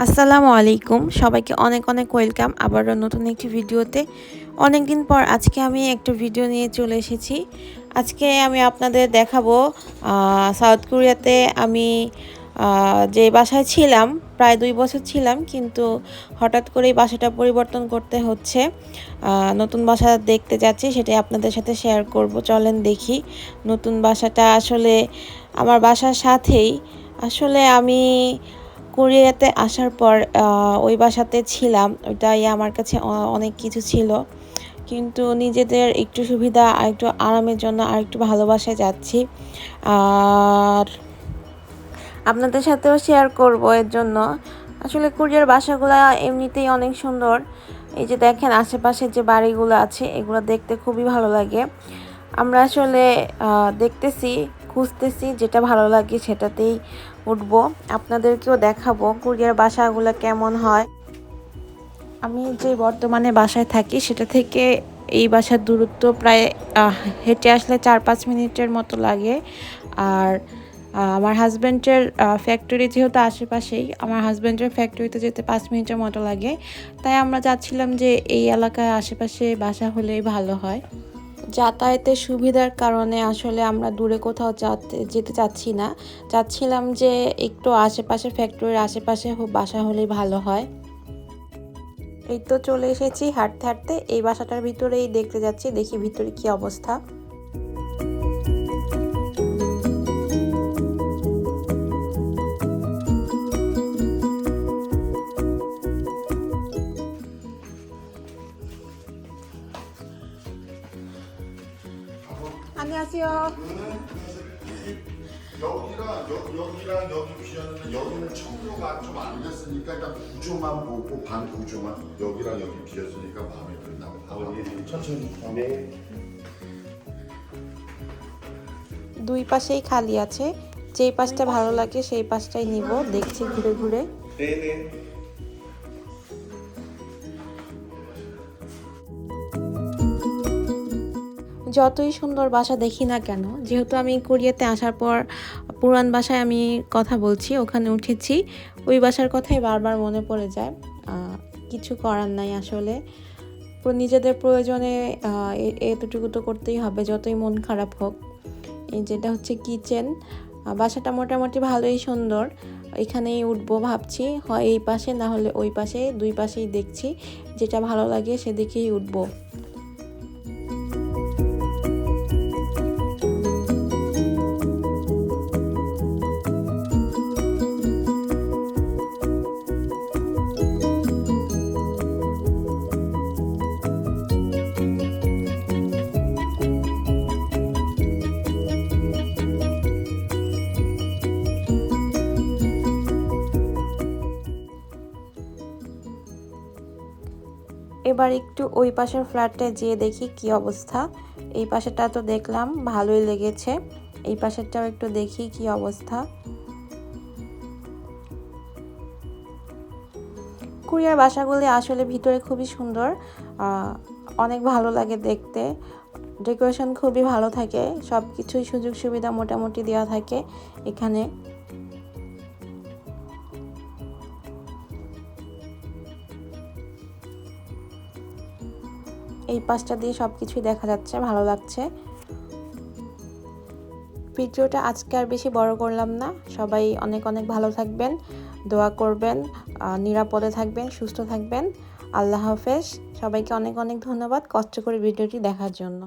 আসসালামু আলাইকুম। সবাইকে অনেক অনেক ওয়েলকাম আবারও নতুন একটি ভিডিওতে। অনেক দিন পর আজকে আমি একটা ভিডিও নিয়ে চলে এসেছি। আজকে আমি আপনাদের দেখাবো সাউথ কোরিয়াতে আমি যে বাসায় ছিলাম, প্রায় দুই বছর ছিলাম, কিন্তু হঠাৎ করেই বাসাটা পরিবর্তন করতে হচ্ছে। নতুন বাসা দেখতে যাচ্ছি, সেটাই আপনাদের সাথে শেয়ার করব। চলেন দেখি নতুন বাসাটা আসলে আমার বাসার সাথেই। আসলে আমি কোরিয়াতে আসার পর ওই বাসাতে ছিলাম। ওইটাই আমার কাছে অনেক কিছু ছিল। কিন্তু নিজেদের একটু সুবিধা, আর একটু আরামের জন্য আর একটু ভালোবাসায় যাচ্ছি। আর আপনাদের সাথেও শেয়ার করব এর জন্য। আসলে কোরিয়ার বাসাগুলো এমনিতেই অনেক সুন্দর। এই যে দেখেন, আশেপাশে যে বাড়িগুলো আছে, এগুলো দেখতে খুবই ভালো লাগে। আমরা আসলে দেখতেছি খুঁজতেছি, যেটা ভালো লাগে সেটাতেই উঠবো। আপনাদেরকেও দেখাবো কোরিয়ার বাসাগুলো কেমন হয়। আমি যে বর্তমানে বাসায় থাকি, সেটা থেকে এই বাসার দূরত্ব প্রায় হেঁটে আসলে চার পাঁচ মিনিটের মতো লাগে। আর আমার হাজব্যান্ডের ফ্যাক্টরি যেহেতু আশেপাশেই, আমার হাজব্যান্ডের ফ্যাক্টরিতে যেতে পাঁচ মিনিটের মতো লাগে। তাই আমরা যাচ্ছিলাম যে এই এলাকায় আশেপাশে বাসা হলেই ভালো হয়। যাতায়াতের সুবিধার কারণে আসলে আমরা দূরে কোথাও যাতে চাচ্ছি না। চাচ্ছিলাম যে একটু আশেপাশে ফ্যাক্টরির আশেপাশে বাসা হলেই ভালো হয়। এই তো চলে এসেছি হাঁটতে হাঁটতে। এই বাসাটার ভিতরেই দেখতে যাচ্ছি, দেখি ভিতরে কি অবস্থা। 안녕하세요. 여기랑 여, 여기랑 여기 비었는데 여기는 청소가 좀 안 됐으니까 일단 구조만 보고 반 구조만 여기랑 여기 비었으니까 마음에 든다. 어, 예, 천천히. 네. দুই পাশেই খালি আছে যেই পাশটা ভালো লাগে সেই পাশটাই নিব দেখছি ঘুরে ঘুরে যতই সুন্দর বাসা দেখি না কেন, যেহেতু আমি কোরিয়াতে আসার পর পুরান বাসায় আমি কথা বলছি, ওখানে উঠেছি, ওই বাসার কথাই বারবার মনে পড়ে যায়। কিছু করার নাই আসলে। নিজেদের প্রয়োজনে এতটুকু তো করতেই হবে, যতই মন খারাপ হোক। এই যেটা হচ্ছে কিচেন বাসাটা মোটামুটি ভালোই সুন্দর। এখানেই উঠবো ভাবছি, হয় এই পাশে, না হলে ওই পাশে, দুই পাশেই দেখছি, যেটা ভালো লাগে সেদিকেই উঠবো। এবার একটু ওই পাশের ফ্ল্যাটটায় যেয়ে দেখি কি অবস্থা। এই পাশেরটা তো দেখলাম, ভালোই লেগেছে। এই পাশেরটাও একটু দেখি কি অবস্থা। কুরিয়ার বাসাগুলি আসলে ভিতরে খুবই সুন্দর অনেক ভালো লাগে দেখতে। ডেকোরেশন খুবই ভালো থাকে সব কিছুই সুযোগ সুবিধা মোটামুটি দেওয়া থাকে এখানে। এই পাশটা দিয়ে সব কিছুই দেখা যাচ্ছে, ভালো লাগছে। ভিডিওটা আজকে আর বেশি বড় করলাম না। সবাই অনেক অনেক ভালো থাকবেন, দোয়া করবেন নিরাপদে থাকবেন, সুস্থ থাকবেন। আল্লাহ হাফেজ। সবাইকে অনেক অনেক ধন্যবাদ কষ্ট করে ভিডিওটি দেখার জন্য।